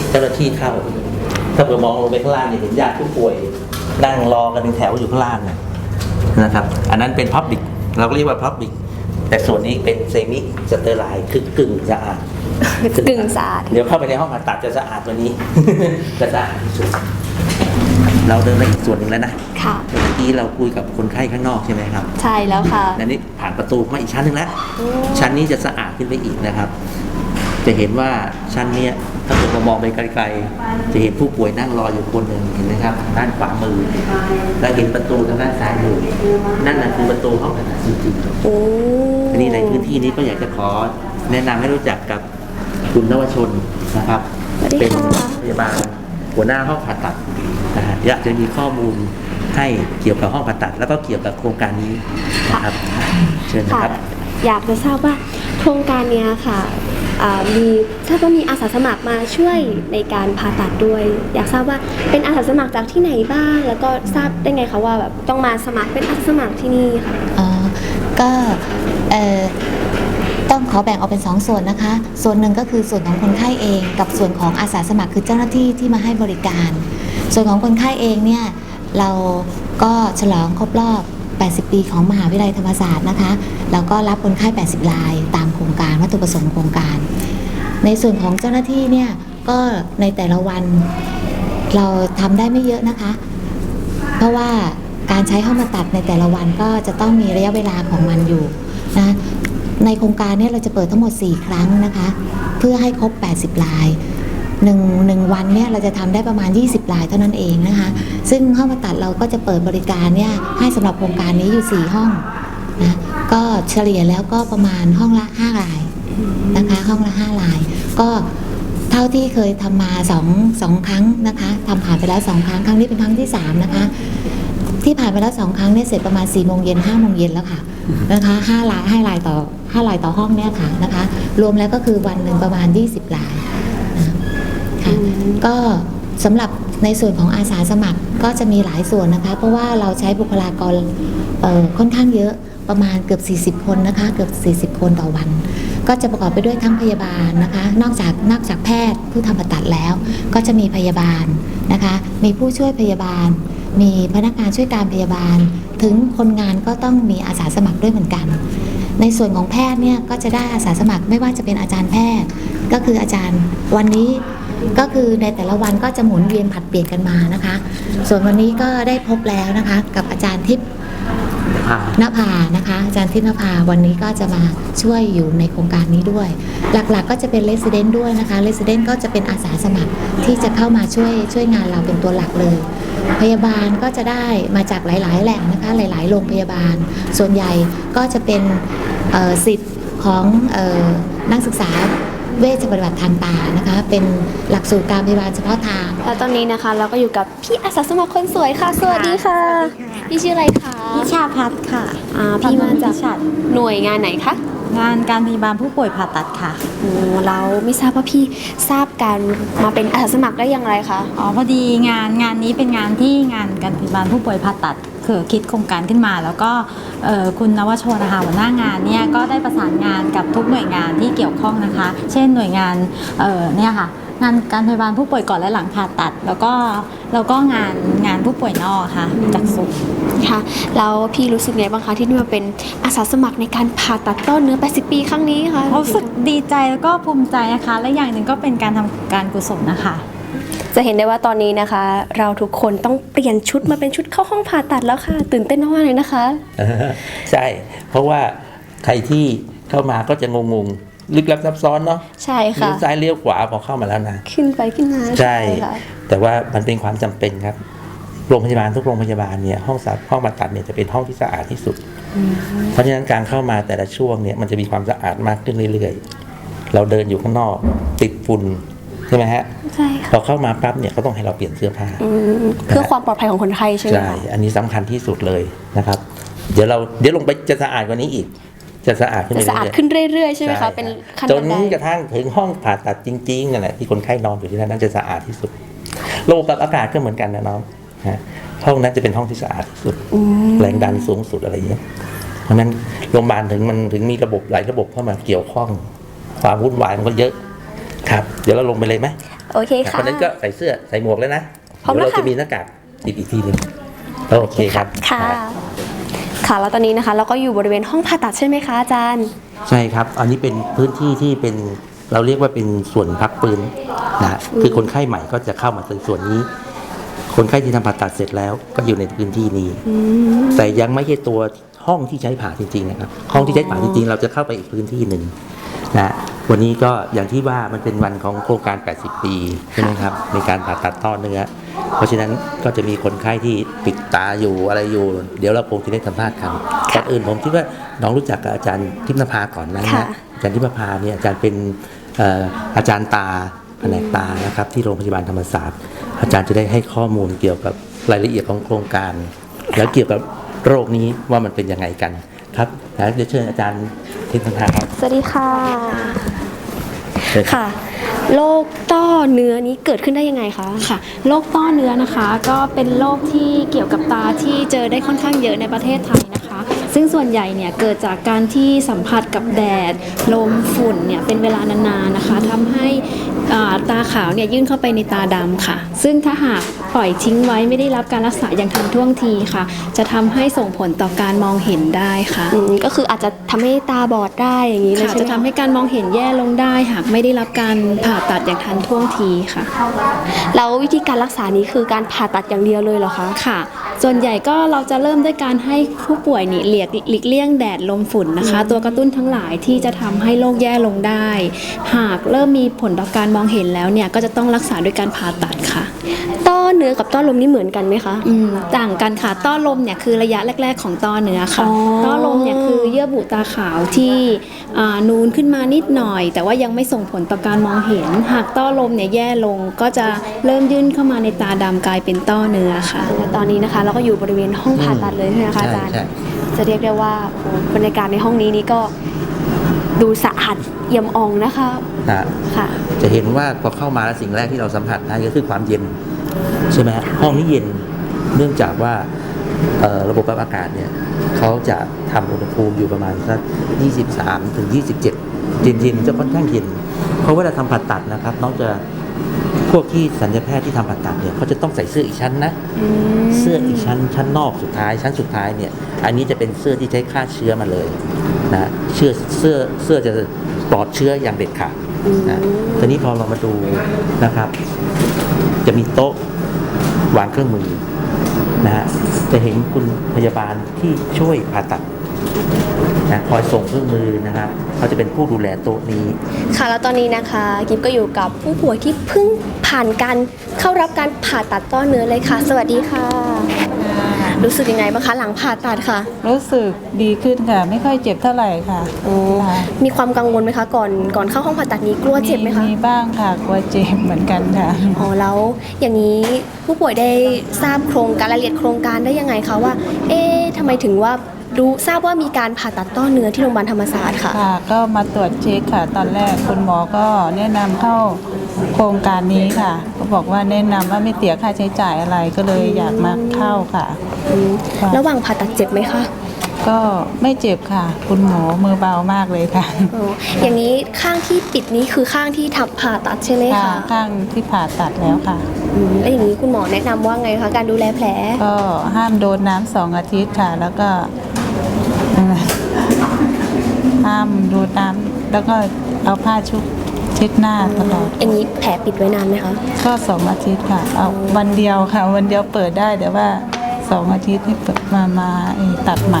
เองเจ้าหน้าที่เข้า ถ้าเผื่อมองลงไปข้างล่างเนี่ยเห็นญาติผู้ป่วย นั่งรอกันเป็นแถวอยู่ข้างล่างนะนะครับ อันนั้นเป็นพับบิกเราก็เรียกว่าพับบิกแต่ส่วนนี้เป็นเซมิสเตอร์ไลน์คือกึ่งสะอาดกึ่งสะอาด เดี๋ยวเข้าไปในห้องผ่าตัดจะสะอาดกว่านี้จะสะอาดที่สุดเราเดินไปอีกส่วนหนึ่งแล้วนะ ค่ะ เมื่อกี้เราคุยกับคนไข้ข้างนอกใช่ไหมครับ ใช่แล้วค่ะอันนี้ผ่านประตูมาอีกชั้นหนึ่งแล้ว ชั้นนี้จะสะอาดขึ้นไปอีกนะครับ จะเห็นว่าชั้นเนี้ย ถ้าเกิดเรามองไปไกลๆ จะเห็นผู้ป่วยนั่งรออยู่คนหนึ่งเห็นไหมครับ ด้านขวามือและเห็นประตูทางด้านซ้ายมือนั่นน่ะคือประตูห้องผ่าตัดจริงๆโอ้อันนี้ในพื้นที่นี้ก็อยากจะขอแนะนำให้รู้จักกับคุณนวชนนะครับสวัสดีเป็นค่ะพยาบาลหัวหน้าห้องผ่าตัดนะฮะอยากจะมีข้อมูลให้เกี่ยวกับห้องผ่าตัด แล้วก็เกี่ยวกับโครงการนี้นะครับ เชิญนะค่ะครับ อยากจะทราบว่าโครงการเนี้ยค่ะอ่า มีทราบว่ามีอาสาสมัครมาช่วยในการผ่าตัดด้วย อยากทราบว่าเป็นอาสาสมัครจากที่ไหนบ้าง แล้วก็ทราบได้ไงคะว่าแบบต้องมาสมัครเป็นอาสาสมัครที่นี่ค่ะอ๋อก็เอ่อต้องขอแบ่งออกเป็นสองส่วนนะคะ ส่วนหนึ่งก็คือส่วนของคนไข้เอง กับส่วนของอาสาสมัครคือเจ้าหน้าที่ที่มาให้บริการ ส่วนของคนไข้เองเนี่ยเราก็ฉลองครบรอบ 80 ปีของมหาวิทยาลัยธรรมศาสตร์นะคะ แล้วก็รับคนไข้ 80ราย ตามโครงการวัตถุประสงค์โครงการ ในส่วนของเจ้าหน้าที่เนี่ยก็ในแต่ละวันเราทำได้ไม่เยอะนะคะ เพราะว่าการใช้ห้องมาตัดในแต่ละวันก็จะต้องมีระยะเวลาของมันอยู่นะในโครงการเนี้เราจะเปิดทั้งหมด 4 ครั้งนะคะ เพื่อให้ครบ 80 ลาย หนึ่งหนึ่งวันเนี่ยเราจะทำได้ประมาณ 20 ลายเท่านั้นเองนะคะ ซึ่งห้องมาตัดเราก็จะเปิดบริการเนี่ยให้สำหรับโครงการนี้อยู่ 4 ห้องนะก็เฉลี่ยแล้วก็ประมาณห้องละ 5 ลายนะคะห้องละ 5 ลาย ก็เท่าที่เคยทำมาสองสองครั้งนะคะทำผ่านไปแล้วสองครั้งครั้งนี้เป็นครั้งที่สามนะคะ ที่ผ่านไปแล้วสองครั้งเนี่ยเสร็จประมาณ4ี่โมงเย็นห้าโมงเย็นแล้วค่ะนะคะห้าลายห้าลายต่อห้าลายต่อห้องเนี่ยค่ะนะคะ รวมแล้วก็คือวันหนึ่งประมาณ 20ลาย ก็สำหรับในส่วนของอาสาสมัครก็จะมีหลายส่วนนะคะ เพราะว่าเราใช้บุคลากรค่อนข้างเยอะประมาณเกือบ 40 คนนะคะ เกือบ 40 คนต่อวัน ก็จะประกอบไปด้วยทั้งพยาบาลนะคะ นอกจากนอกจากแพทย์ผู้ทำผ่าตัดแล้ว ก็จะมีพยาบาลนะคะ มีผู้ช่วยพยาบาล มีพนักงานช่วยการพยาบาล ถึงคนงานก็ต้องมีอาสาสมัครด้วยเหมือนกัน ในส่วนของแพทย์เนี่ยก็จะได้อาสาสมัครไม่ว่าจะเป็นอาจารย์แพทย์ ก็คืออาจารย์วันนี้ ก็คือในแต่ละวันก็จะหมุนเวียนผลัดเปลี่ยนกันมานะคะ ส่วนวันนี้ก็ได้พบแล้วนะคะ กับอาจารย์ทิพย์นภานะคะ อาจารย์ทิพย์นภาวันนี้ก็จะมาช่วยอยู่ในโครงการนี้ด้วย หลักๆก็จะเป็นเลสเดนด้วยนะคะเลสเดนก็จะเป็นอาสาสมัครที่จะเข้ามาช่วยช่วยงานเราเป็นตัวหลักเลย พยาบาลก็จะได้มาจากหลาย ๆ แหล่งนะคะหลาย ๆ โรงพยาบาล ส่วนใหญ่ก็จะเป็นเอ่อสิทธิ์ของเอ่อนักศึกษา เวชปฏิบัติทางตานะคะ เป็นหลักสูตรการพยาบาลเฉพาะทาง แล้วตอนนี้นะคะเราก็อยู่กับพี่อาสาสมัครคนสวยค่ะ สวัสดีค่ะ พี่ชื่ออะไรคะพิชาพัฒน์ค่ะอ่าพี่มาจากพิชัดหน่วยงานไหนคะ งานการพยาบาลผู้ป่วยผ่าตัดค่ะโอ้เราไม่ทราบว่าพี่ทราบการมาเป็นอาสาสมัครได้อย่างไรคะ อ๋อพอดีงานงานนี้เป็นงานที่งานการพยาบาลผู้ป่วยผ่าตัดคือคิดโครงการขึ้นมา แล้วก็เอ่อคุณนวชนนะคะหัวหน้างานเนี่ยก็ได้ประสานงานกับทุกหน่วยงานที่เกี่ยวข้องนะคะ เช่นหน่วยงานเอ่อเนี่ยค่ะงานการพยาบาลผู้ป่วยก่อนและหลังผ่าตัด แล้วก็แล้วก็งานงานผู้ป่วยนอกค่ะจากสุขค่ะแล้วพี่รู้สึกไงบ้างคะที่ได้มาเป็นอาสาสมัครในการผ่าตัดต้อเนื้อ 80 ปีครั้งนี้ค่ะรู้สึกดีใจแล้วก็ภูมิใจนะคะ และอย่างหนึ่งก็เป็นการทำการกุศลนะคะ จะเห็นได้ว่าตอนนี้นะคะ เราทุกคนต้องเปลี่ยนชุดมาเป็นชุดเข้าห้องผ่าตัดแล้วค่ะ ตื่นเต้นมากๆเลยนะคะ ใช่ เพราะว่าใครที่เข้ามาก็จะงงๆลึกลับซับซ้อนเนาะใช่เลี้ค่ะยวซ้ายเลี้ยวขวาพอเข้ามาแล้วนะขึ้นไปขึ้นมาใช่ค่ะแต่ว่ามันเป็นความจำเป็นครับโรงพยาบาลทุกโรงพยาบาลเนี่ยห้องสัตว์ห้องผ่าตัดเนี่ยจะเป็นห้องที่สะอาดที่สุด เพราะฉะนั้นการเข้ามาแต่ละช่วงเนี่ยมันจะมีความสะอาดมากขึ้นเรื่อยๆ เราเดินอยู่ข้างนอก ติดฝุ่น ใช่ไหมฮะใช่พค่ะอเข้ามาปั๊บเนี่ยก็ต้องให้เราเปลี่ยนเสื้อผ้า อืมเพื่อความปลอดภัยของคนไข้ใช่ไหมใช่ คะอันนี้สำคัญที่สุดเลยนะครับ เดี๋ยวเราเดี๋ยวลงไปจะสะอาดกว่านี้อีก จะสะอาดขึ้นจะไปสะอาดเรื่อยๆ ขึ้นเรื่อยๆใช่ไหมใช่คะเป็นขั้นจบันนไดกระทั่งถึงห้องผ่าตัดจริงๆนั่นแหละที่คนไข้นอนอยู่ที่นั่นนั่นจะสะอาดที่สุดระบบกับอากาศก็เหมือนกันนะน้องฮะห้องนั้นจะเป็นห้องที่สะอาดที่สุด แรงดันสูงสุดอะไรอย่างเงี้ยเพราะฉะนั้นโรงพยาบาลถึงมันถึงมีระบบหลายระบบเข้ามาเกี่ยวข้อง ความวุ่นวายมันก็เยอะ ครับ เดี๋ยวเราลงไปเลยไหมโอเคค่ะคนนั้นก็ใส่เสื้อใส่หมวกแล้วนะพร้อมเดี๋ยวแล้วเราค่ะจะมีหน้ากากติดอีกทีหนึงโอเคครับค่ะค่ะแล้วตอนนี้นะคะ เราก็อยู่บริเวณห้องผ่าตัดใช่ไหมคะอาจารย์ ใช่ครับ อันนี้เป็นพื้นที่ที่เป็นเราเรียกว่าเป็นส่วนพักปืนนะคือคนไข้ใหม่ก็จะเข้ามาในส่วนนี้ คนไข้ที่ทำผ่าตัดเสร็จแล้วก็อยู่ในพื้นที่นี้ แต่ยังไม่ใช่ตัวห้องที่ใช้ผ่าจริงๆนะครับห้องที่ใช้ผ่าจริงๆ เราจะเข้าไปอีกพื้นที่หนึ่งนะ วันนี้ก็อย่างที่ว่ามันเป็นวันของโครงการ 80 ปีใช่ไหมครับในการผ่าตัดต้อเนื้อ เพราะฉะนั้นก็จะมีคนไข้ที่ปิดตาอยู่อะไรอยู่ เดี๋ยวเราคงจะได้สัมภาษณ์กันก่อนอื่นผมคิดว่าน้องรู้จักกับอาจารย์ทิพย์นภาก่อนนะค่ะฮะอาจารย์ทิพย์นภาเนี่ยอาจารย์เป็นเอ่ออาจารย์ตาแผนกตานะครับที่โรงพยาบาลธรรมศาสตร์ อาจารย์จะได้ให้ข้อมูลเกี่ยวกับรายละเอียดของโครงการ แล้วเกี่ยวกับโรคนี้ว่ามันเป็นยังไงกันครับแล้วเดี๋ยวเชิญอาจารย์ทิพย์นภาครับสวัสดีค่ะเชิญ ค่ะ โรคต้อเนื้อนี้เกิดขึ้นได้ยังไงคะค่ะโรคต้อเนื้อนะคะ ก็เป็นโรคที่เกี่ยวกับตาที่เจอได้ค่อนข้างเยอะในประเทศไทยนะคะ ซึ่งส่วนใหญ่เนี่ยเกิดจากการที่สัมผัสกับแดดลมฝุ่นเนี่ยเป็นเวลานานๆนะคะทำให้อ่าตาขาวเนี่ยยื่นเข้าไปในตาดำค่ะ ซึ่งถ้าหากปล่อยทิ้งไว้ไม่ได้รับการรักษาอย่างทันท่วงทีค่ะ จะทำให้ส่งผลต่อการมองเห็นได้ค่ะอืมก็คืออาจจะทำให้ตาบอดได้อย่างนี้เลยค่ะใช่ไหมจะทำให้การมองเห็นแย่ลงได้ หากไม่ได้รับการผ่าตัดอย่างทันท่วงทีค่ะ แล้ววิธีการรักษานี้คือการผ่าตัดอย่างเดียวเลยเหรอคะ ค่ะ ส่วนใหญ่ก็เราจะเริ่มด้วยการให้ผู้ป่วยนี่เลียกหลีกเลี่ยงแดดลมฝุ่นนะคะ ตัวกระตุ้นทั้งหลายที่จะทำให้โรคแย่ลงได้ หากเริ่มมีผลต่อการมองเห็นแล้วเนี่ยก็จะต้องรักษาด้วยการผ่าตัดค่ะต้อ เนื้อกับต้อลมนี่เหมือนกันไหมคะอืมต่างกันค่ะต้อลมเนี่ยคือระยะแรก ๆ ของต้อเนื้อค่ะอ๋อต้อลมเนี่ยคือเยื่อบุตาขาวที่อ่านูนขึ้นมานิดหน่อย แต่ว่ายังไม่ส่งผลต่อการมองเห็น หากต้อลมเนี่ยแย่ลงก็จะเริ่มยื่นเข้ามาในตาดำกลายเป็นต้อเนื้อค่ะและตอนนี้นะคะ เราก็อยู่บริเวณห้องผ่าตัดเลยใช่ไหมคะอาจารย์ใช่จะเรียกได้ว่าโอ้บรรยากาศในห้องนี้นี่ก็ดูสะอาดเอี่ยมอ่องนะคะนะค่ะ จะเห็นว่าพอเข้ามาแล้วสิ่งแรกที่เราสัมผัสได้ก็คือความเย็น ใช่ไหมฮะห้องนี้เย็นเนื่องจากว่าเอ่อระบบปรับอากาศเนี่ยเขาจะทำอุณหภูมิอยู่ประมาณสัก 23 ถึง 27 เย็นๆจะค่อนข้างเย็น เพราะเวลาทำผ่าตัดนะครับ น้องจะพวกที่สัญญาแพทย์ที่ทำผ่าตัดเนี่ยเขาจะต้องใส่เสื้ออีกชั้นนะ เสื้ออีกชั้นชั้นนอกสุดท้ายชั้นสุดท้ายเนี่ยอันนี้จะเป็นเสื้อที่ใช้ฆ่าเชื้อมาเลยนะเชื่อเสื้อเสื้อจะปลอดเชื้ออย่างเด็ดขาดนะทีนี้พอเรามาดูนะครับ จะมีโต๊ะวางเครื่องมือนะฮะจะเห็นคุณพยาบาลที่ช่วยผ่าตัดนะคอยส่งเครื่องมือนะฮะเขาจะเป็นผู้ดูแลโต๊ะนี้ ค่ะแล้วตอนนี้นะคะกิฟก็อยู่กับผู้ป่วยที่เพิ่งผ่านการเข้ารับการผ่าตัดต้อเนื้อเลยค่ะ สวัสดีค่ะ รู้สึกยังไงบ้างคะหลังผ่าตัดค่ะรู้สึกดีขึ้นค่ะ ไม่ค่อยเจ็บเท่าไหร่ค่ะค่ะมีความกังวลไหมคะก่อนก่อนเข้าห้องผ่าตัดนี้กลัวเจ็บไหมคะมีบ้างค่ะกลัวเจ็บเหมือนกันค่ะ อ๋อแล้วอย่างนี้ผู้ป่วยได้ทราบโครงการรายละเอียดโครงการได้ยังไงคะว่า เอ๊ะทำไมถึงว่า รู้ทราบว่ามีการผ่าตัดต้อเนื้อที่โรงพยาบาลธรรมศาสตร์ค่ะ ค่ะก็มาตรวจเช็คค่ะ ตอนแรกคุณหมอก็แนะนำเข้าโครงการนี้ค่ะ ก็บอกว่าแนะนำว่าไม่เสียค่าใช้จ่ายอะไรก็เลยอยากมาเข้าค่ะอืมค่ะ ระหว่างผ่าตัดเจ็บไหมคะก็ไม่เจ็บค่ะ คุณหมอมือเบามากเลยค่ะอ๋ออย่างนี้ข้างที่ปิดนี้คือข้างที่ทำผ่าตัดใช่ไหมค่ะคะข้างที่ผ่าตัดแล้วค่ะ อืมแล้วอย่างนี้คุณหมอแนะนำว่าไงคะการดูแลแผล ก็ห้ามโดนน้ำสองอาทิตย์ค่ะ แล้วก็ ห้ามโดนน้ำแล้วก็เอาผ้าชุบเช็ดหน้าตลอดอย่างนี้แผลปิดไว้นานไหมคะ ก็สองอาทิตย์ค่ะเอาวันเดียวค่ะ วันเดียวเปิดได้แต่ว่าสองอาทิตย์ให้เปิดมามาเอ่อตัดไหม